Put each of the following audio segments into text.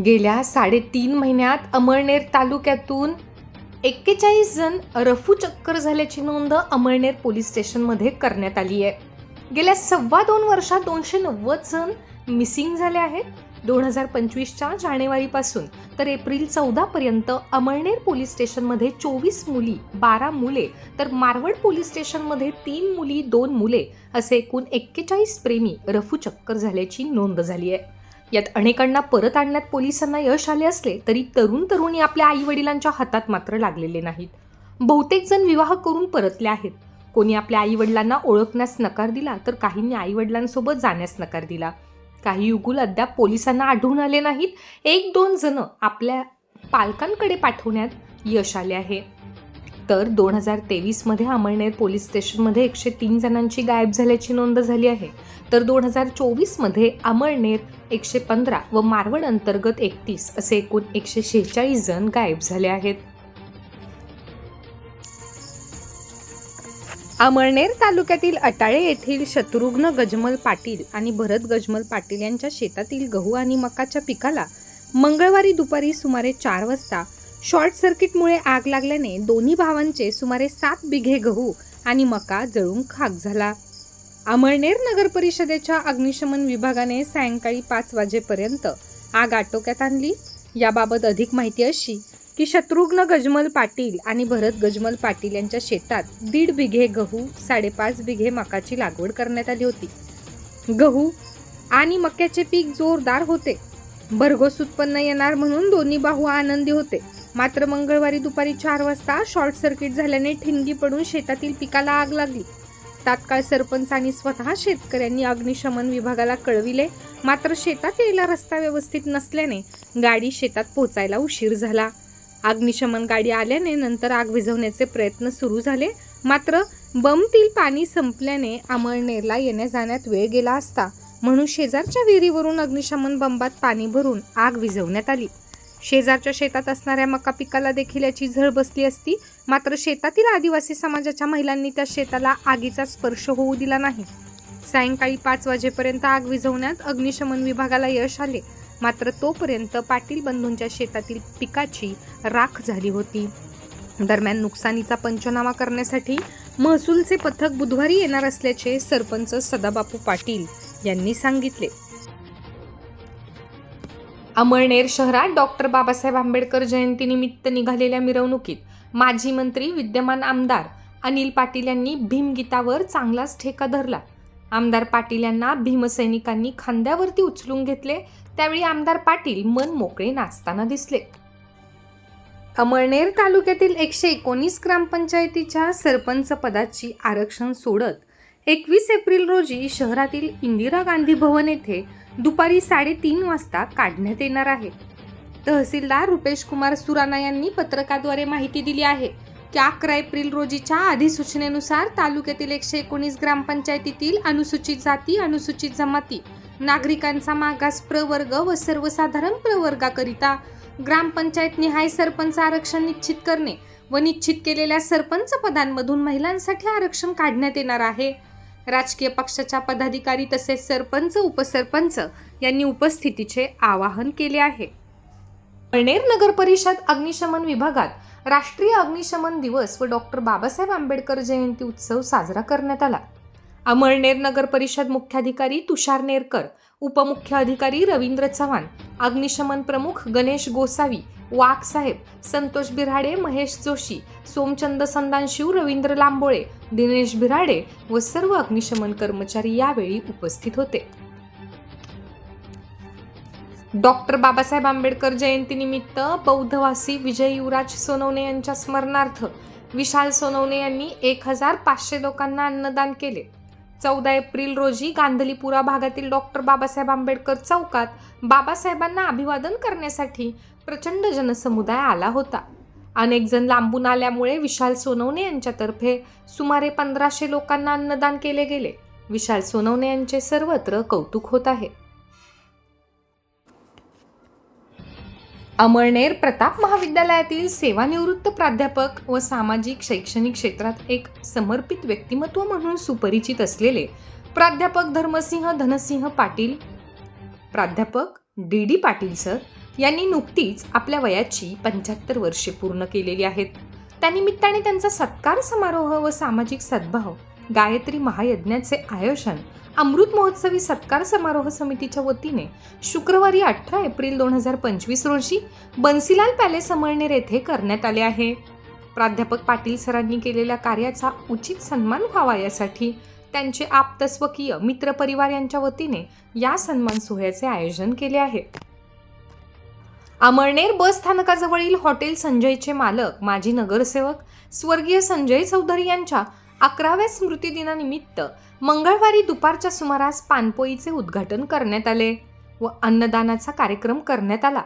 गेल्या साडेतीन महिन्यात अमळनेर तालुक्यातून एक्केचाळीस जण रफू चक्कर झाल्याची नोंद अमळनेर पोलीस स्टेशनमध्ये करण्यात आली आहे. गेल्या सव्वा दोन वर्षात दोनशे नव्वद जण मिसिंग झाले आहेत. दोन हजार पंचवीसच्या जानेवारीपासून तर एप्रिल चौदापर्यंत अमळनेर पोलीस स्टेशनमध्ये चोवीस मुली बारा मुले तर मारवड पोलीस स्टेशनमध्ये तीन मुली दोन मुले असे एकूण एक्केचाळीस प्रेमी रफू चक्कर झाल्याची नोंद झाली आहे. यात अनेकांना परत आणण्यात पोलिसांना यश आले असले तरी तरुण तरुणी आपल्या आई वडिलांच्या हातात मात्र लागलेले नाहीत. बहुतेक जण विवाह करून परतले आहेत. कोणी आपल्या आई वडिलांना ओळखण्यास नकार दिला तर काहींनी आई वडिलांसोबत जाण्यास नकार दिला. काही युगुल अद्याप पोलिसांना आढळून आले नाहीत. एक दोन जण आपल्या पालकांकडे पाठवण्यात यश आले आहे. तर दोन हजार तेवीसमध्ये अमळनेर पोलीस स्टेशनमध्ये एकशे तीन जणांची गायब झाल्याची नोंद झाली आहे. तर दोन हजार चोवीसमध्ये अमळनेर एकशे पंधरा व मारवण अंतर्गत एकतीस असे एकूण एकशे शेहेचाळीस जण गायब झाले आहेत. अमळनेर तालुक्यातील अटाळे येथील शत्रुघ्न गजमल पाटील आणि भरत गजमल पाटील यांच्या शेतातील गहू आणि मकाच्या पिकाला मंगळवारी दुपारी सुमारे चार वाजता शॉर्ट सर्किटमुळे आग लागल्याने दोन्ही भावांचे सुमारे सात बिघे गहू आणि मका जळून खाक झाला. अमळनेर नगर परिषदेच्या अग्निशमन विभागाने सायंकाळी पाच वाजेपर्यंत आग आटोक्यात आणली. याबाबत अधिक माहिती अशी की शत्रुघ्न गजमल पाटील आणि भरत गजमल पाटील यांच्या शेतात दीड बिघे गहू साडेपाच बिघे मकाची लागवड करण्यात आली होती. गहू आणि मक्याचे पीक जोरदार होते. भरघोस उत्पन्न येणार म्हणून दोन्ही भाऊ आनंदी होते. मात्र मंगळवारी दुपारी चार वाजता शॉर्ट सर्किट झाल्याने ठिणगी पडून शेतातील पिकाला आग लागली. तात्काळ सरपंचांनी स्वतः शेतकऱ्यांनी अग्निशमन विभागाला कळविले. मात्र शेतात यायला रस्ता व्यवस्थित नसल्याने गाडी शेतात पोहोचायला उशीर झाला. अग्निशमन गाडी आल्याने नंतर आग विझवण्याचे प्रयत्न सुरू झाले. मात्र बमतील पाणी संपल्याने अमळनेरला येण्या जाण्यात वेळ गेला असता म्हणून शेजारच्या विहिरीवरून अग्निशमन बंबात पाणी भरून आग विझवण्यात आली. शेजारच्या शेतात असणाऱ्या मका पिकाला देखील याची झळ बसली असती. मात्र शेतातील आदिवासी समाजाच्या महिलांनी त्या शेताला आगीचा स्पर्श होऊ दिला नाही. सायंकाळी पाच वाजेपर्यंत आग विझवण्यात अग्निशमन विभागाला यश आले. मात्र तोपर्यंत पाटील बंधूंच्या शेतातील पिकाची राख झाली होती. दरम्यान नुकसानीचा पंचनामा करण्यासाठी महसूलचे पथक बुधवारी येणार असल्याचे सरपंच सदाबापू पाटील यांनी सांगितले. अमळनेर शहरात डॉक्टर बाबासाहेब आंबेडकर जयंतीनिमित्त निघालेल्या मिरवणुकीत माजी मंत्री विद्यमान आमदार अनिल पाटील यांनी भीमगीतावर चांगलाच ठेका धरला. आमदार पाटील यांना भीमसैनिकांनी खांद्यावरती उचलून घेतले त्यावेळी आमदार पाटील मन मोकळे नाचताना दिसले. अमळनेर तालुक्यातील एकशे एकोणीस ग्रामपंचायतीच्या सरपंच पदाची आरक्षण सोडत एकवीस एप्रिल रोजी शहरातील इंदिरा गांधी भवन येथे दुपारी साडेतीन वाजता काढण्यात येणार आहे. तहसीलदार रुपेश कुमार सुराणा यांनी पत्रकाद्वारे माहिती दिली आहे की अकरा एप्रिल रोजीच्या अधिसूचनेनुसार तालुक्यातील एकशे एकोणीस ग्रामपंचायतीतील अनुसूचित जाती अनुसूचित जमाती नागरिकांचा मागास प्रवर्ग व सर्वसाधारण प्रवर्गाकरिता ग्रामपंचायत निहाय सरपंच आरक्षण निश्चित करणे व निश्चित केलेल्या सरपंच पदांमधून महिलांसाठी आरक्षण काढण्यात येणार आहे. राजकीय पक्षाच्या पदाधिकारी तसेच सरपंच उपसरपंच यांनी उपस्थितीचे आवाहन केले आहे. अळनेर नगर परिषद अग्निशमन विभागात राष्ट्रीय अग्निशमन दिवस व डॉक्टर बाबासाहेब आंबेडकर जयंती उत्सव साजरा करण्यात आला. अमळनेर नगर परिषद मुख्याधिकारी तुषार नेरकर उपमुख्य अधिकारी रवींद्र चव्हाण अग्निशमन प्रमुख गणेश गोसावी वाघ साहेब संतोष बिराडे महेश जोशी सोमचंद संदानशिव रवींद्र लांबोळे दिनेश बिराडे व सर्व अग्निशमन कर्मचारी यावेळी उपस्थित होते. डॉक्टर बाबासाहेब आंबेडकर जयंतीनिमित्त बौद्धवासी विजय युवराज सोनवणे यांच्या स्मरणार्थ विशाल सोनवणे यांनी एक हजार पाचशे लोकांना अन्नदान केले. चौदा एप्रिल रोजी गांधलीपुरा भागातील डॉक्टर बाबासाहेब आंबेडकर चौकात बाबासाहेबांना अभिवादन करण्यासाठी प्रचंड जनसमुदाय आला होता. अनेक जण लांबून आल्यामुळे विशाल सोनवणे यांच्यातर्फे सुमारे पंधराशे लोकांना अन्नदान केले गेले. विशाल सोनवणे यांचे सर्वत्र कौतुक होत आहे. अमळनेर प्रताप महाविद्यालयातील सेवानिवृत्त प्राध्यापक व सामाजिक शैक्षणिक क्षेत्रात एक समर्पित व्यक्तिमत्व म्हणून सुपरिचित असलेले प्राध्यापक धर्मसिंह धनसिंह पाटील प्राध्यापक डी डी पाटील सर यांनी नुकतीच आपल्या वयाची पंच्याहत्तर वर्षे पूर्ण केलेली आहेत. त्यानिमित्ताने त्यांचा सत्कार समारोह व सामाजिक सद्भाव गायत्री महायज्ञाचे आयोजन अमृत महोत्सवी सत्कार समारोह समितीच्या वतीने शुक्रवारी अठरा एप्रिल दोन हजार पंचवीस रोजी बन्सीलाल पॅलेस अमळनेर येथे करण्यात आले आहे. प्राध्यापक पाटील सरांनी केलेल्या कार्याचा उचित सन्मान व्हावा यासाठी त्यांचे आप्तस्वकीय मित्रपरिवार यांच्या वतीने या सन्मान सोहळ्याचे आयोजन केले आहे. अमळनेर बस स्थानकाजवळील हॉटेल संजयचे मालक माजी नगरसेवक स्वर्गीय संजय चौधरी यांच्या अकराव्या स्मृतिदिनानिमित्त मंगळवारी दुपारच्या सुमारास पानपोईचे उद्घाटन करण्यात आले व अन्नदानाचा कार्यक्रम करण्यात आला.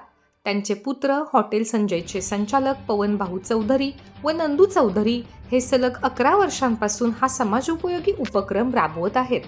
त्यांचे पुत्र हॉटेल संजयचे संचालक पवन भाऊ चौधरी व नंदू चौधरी हे सलग अकरा वर्षांपासून हा समाजोपयोगी उपक्रम राबवत आहेत.